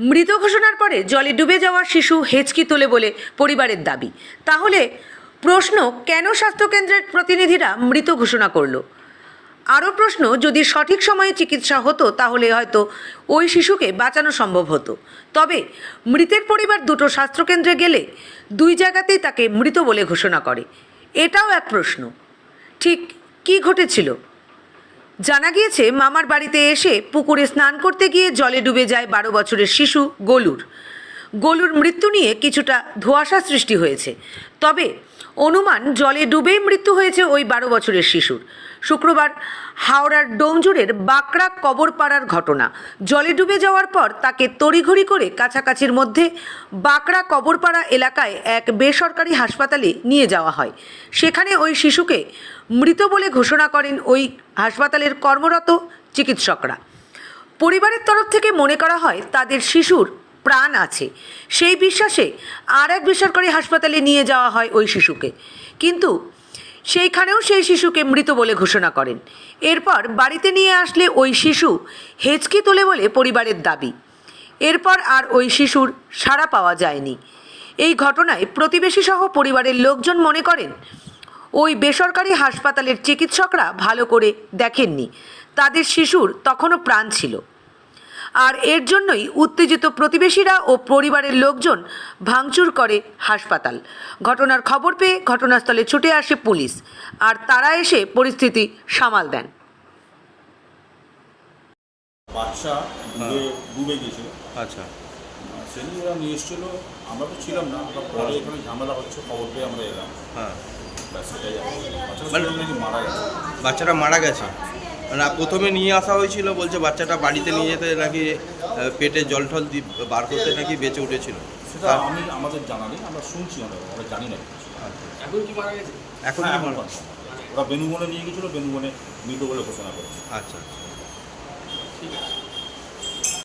মৃত ঘোষণার পরে জলে ডুবে যাওয়া শিশু হেঁচকি তোলে বলে পরিবারের দাবি। তাহলে প্রশ্ন, কেন স্বাস্থ্যকেন্দ্রের প্রতিনিধিরা মৃত ঘোষণা করল? আরও প্রশ্ন, যদি সঠিক সময়ে চিকিৎসা হতো, তাহলে হয়তো ওই শিশুকে বাঁচানো সম্ভব হতো। তবে মৃতের পরিবার দুটো স্বাস্থ্যকেন্দ্রে গেলে দুই জায়গাতেই তাকে মৃত বলে ঘোষণা করে। এটাও এক প্রশ্ন। ঠিক কি ঘটেছিল? জানা গিয়েছে, মামার বাড়িতে এসে পুকুরে স্নান করতে গিয়ে জলে ডুবে যায় বারো বছরের শিশু গোলুর। গোলুর মৃত্যু নিয়ে কিছুটা ধোঁয়াশা সৃষ্টি হয়েছে। তবে অনুমান, জলে ডুবেই মৃত্যু হয়েছে ওই বারো বছরের শিশুর। শুক্রবার হাওড়ার ডোমজুরের বাঁকড়া কবরপাড়ার ঘটনা। জলে ডুবে যাওয়ার পর তাকে তড়িঘড়ি করে কাছাকাছির মধ্যে বাঁকড়া কবরপাড়া এলাকায় এক বেসরকারি হাসপাতালে নিয়ে যাওয়া হয়। সেখানে ওই শিশুকে মৃত বলে ঘোষণা করেন ওই হাসপাতালের কর্মরত চিকিৎসকরা। পরিবারের তরফ থেকে মনে করা হয়, তাদের শিশুর প্রাণ আছে। সেই বিশ্বাসে আর এক বেসরকারি হাসপাতালে নিয়ে যাওয়া হয় ওই শিশুকে। কিন্তু সেইখানেও সেই শিশুকে মৃত বলে ঘোষণা করেন। এরপর বাড়িতে নিয়ে আসলে ওই শিশু হেঁচকি তোলে বলে পরিবারের দাবি। এরপর আর ওই শিশুর সাড়া পাওয়া যায়নি। এই ঘটনায় প্রতিবেশী সহ পরিবারের লোকজন মনে করেন, ওই বেসরকারি হাসপাতালের চিকিৎসকরা ভালো করে দেখেননি। তাদের শিশুর তখনও প্রাণ ছিল। আর এর জন্যই উত্তেজিত প্রতিবেশীরা ও পরিবারের লোকজন ভাঙচুর করে হাসপাতাল। ঘটনার খবর পেয়ে ঘটনাস্থলে ছুটে আসে পুলিশ। আর তারা এসে পরিস্থিতি সামাল দেন। বাচ্চা ডুবে ডুবে গিয়েছিল আচ্ছা। সেদিন ওরা নিয়ে এসেছিল। আমরা তো ছিলাম না আমরা পরে এখানে ঝামেলা হচ্ছে খবর পেয়ে আমরা এলাম। হ্যাঁ। ব্যাস। বাচ্চাটা মানে- শুনলাম নাকি মারা গেছে। বাচ্চাটা মারা গেছে? মানে প্রথমে নিয়ে আসা হয়েছিল বলছে বাচ্চাটা বাড়িতে নিয়ে যেতে নাকি পেটে জল টল দি বার করতে নাকি বেঁচে উঠেছিল। সেটা আমি আমাদের জানা নেই আমরা শুনছি আমরা জানি না। এখন কি মারা গেছে? এখন হ্যাঁ, কি এখন মারা-। ওরা বেনুবনে নিয়ে গেছিল বেনুবনে মৃত বলে ঘোষণা করেছে। আচ্ছা। ঠিক আছে।